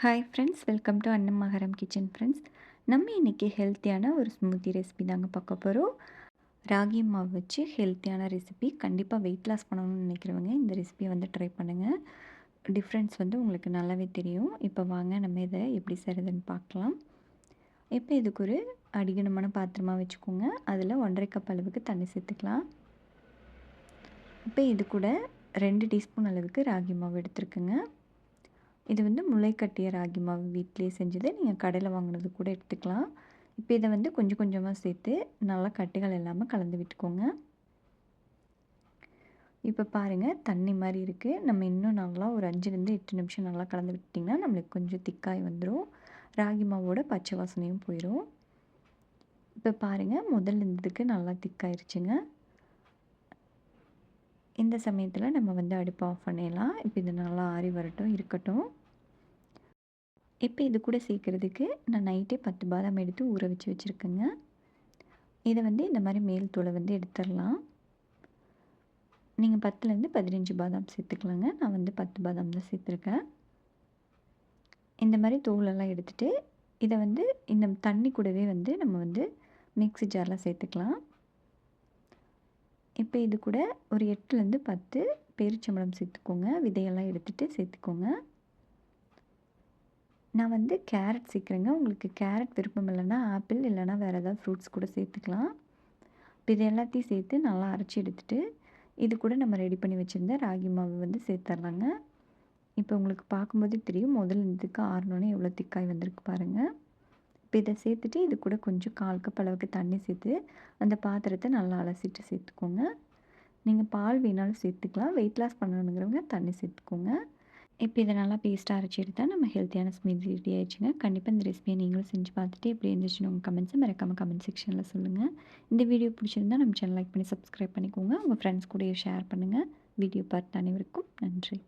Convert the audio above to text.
Hi friends welcome to Annamakaram kitchen friends நம்ம இன்றைக்கி ஹெல்த்தியான ஒரு ஸ்மூத்தி ரெசிபி தாங்க பார்க்க போகிறோம் ராகி மாவு வச்சு ஹெல்த்தியான ரெசிபி கண்டிப்பாக வெயிட் லாஸ் பண்ணணும்னு நினைக்கிறவங்க இந்த ரெசிபியை வந்து ட்ரை பண்ணுங்கள் டிஃப்ரென்ஸ் வந்து உங்களுக்கு நல்லாவே தெரியும். இப்போ வாங்க நம்ம இதை எப்படி செய்கிறதுன்னு பார்க்கலாம். இப்போ இதுக்கு ஒரு அடிகனமான பாத்திரமாக வச்சுக்கோங்க. அதில் ஒன்றரை கப் அளவுக்கு தண்ணி சேர்த்துக்கலாம். இப்போ இது கூட ரெண்டு டீஸ்பூன் அளவுக்கு ராகி மாவு எடுத்துருக்குங்க. இது வந்து முளைக்கட்டிய ராகி மாவு வீட்டிலே செஞ்சது. நீங்கள் கடையில் வாங்கினது கூட எடுத்துக்கலாம். இப்போ இதை வந்து கொஞ்சம் கொஞ்சமாக சேர்த்து நல்லா கட்டிகள் இல்லாமல் கலந்து விட்டுக்கோங்க. இப்போ பாருங்கள் தண்ணி மாதிரி இருக்குது நம்ம இன்னும் நல்லா ஒரு அஞ்சுலேருந்து எட்டு நிமிஷம் நல்லா கலந்து விட்டிங்கன்னா நம்மளுக்கு கொஞ்சம் திக்காய் வந்துடும் ராகி மாவோட பச்சை வாசனையும் போயிடும் இப்போ பாருங்கள் முதல் இருந்ததுக்கு நல்லா திக்காயிருச்சுங்க. இந்த சமயத்தில் நம்ம வந்து அடுப்பு ஆஃப் பண்ணிடலாம். இப்போ இது நல்லா ஆறி வரட்டும் இருக்கட்டும். இப்போ இது கூட சேர்க்குறதுக்கு நான் நைட்டே பத்து பாதாம் எடுத்து ஊற வச்சு வச்சுருக்கேங்க. இதை வந்து இந்த மாதிரி மேல் தூளை வந்து எடுத்துடலாம். நீங்கள் பத்துலேருந்து பதினஞ்சு பாதாம் சேர்த்துக்கலாங்க. நான் வந்து பத்து பாதாம் தான் சேர்த்துருக்கேன். இந்த மாதிரி தோலெல்லாம் எடுத்துகிட்டு இதை வந்து இந்த தண்ணி கூடவே வந்து நம்ம வந்து மிக்ஸி ஜாரில் சேர்த்துக்கலாம். இப்போ இது கூட ஒரு எட்டுலேருந்து பத்து பேரிச்சம்பழம் சேர்த்துக்கோங்க. விதையெல்லாம் எடுத்துகிட்டு சேர்த்துக்கோங்க. நான் வந்து கேரட் சேர்க்குறேங்க உங்களுக்கு கேரட் விருப்பம் இல்லைன்னா ஆப்பிள் இல்லைனா வேறு ஏதாவது ஃப்ரூட்ஸ் கூட சேர்த்துக்கலாம். இப்போ இது எல்லாத்தையும் சேர்த்து நல்லா அரைச்சி எடுத்துகிட்டு இது கூட நம்ம ரெடி பண்ணி வச்சுருந்த ராகி மாவு வந்து சேர்த்துட்லாங்க இப்போ உங்களுக்கு பார்க்கும்போதே தெரியும் முதல் இதுக்கு ஆறணுன்னே எவ்வளோ திக்காய் வந்திருக்கு பாருங்கள் இப்போ இதை சேர்த்துட்டு இது கூட கொஞ்சம் கால் கப் அளவுக்கு தண்ணி சேர்த்து அந்த பாத்திரத்தை நல்லா அலசிட்டு சேர்த்துக்கோங்க. நீங்கள் பால் வேணாலும் சேர்த்துக்கலாம். வெயிட் லாஸ் பண்ணணுங்கிறவங்க தண்ணி சேர்த்துக்கோங்க. இப்போ இதை நல்லா பேஸ்ட்டாக அரைச்சி எடுத்தால் நம்ம ஹெல்த்தியான ஸ்மூதி ரெடி ஆயிடுச்சுங்க. கண்டிப்பாக இந்த ரெசிபியை நீங்களும் செஞ்சு பார்த்துட்டு எப்படி இருந்துச்சுன்னு உங்கள் கமெண்ட்ஸை மறக்காமல் கமெண்ட் செக்ஷனில் சொல்லுங்கள் இந்த வீடியோ பிடிச்சிருந்தால் நம்ம சேனல் லைக் பண்ணி சப்ஸ்கிரைப் பண்ணிக்கோங்க. உங்கள் ஃப்ரெண்ட்ஸ் கூட ஷேர் பண்ணுங்கள் வீடியோ பார்த்து அனைவருக்கும் நன்றி.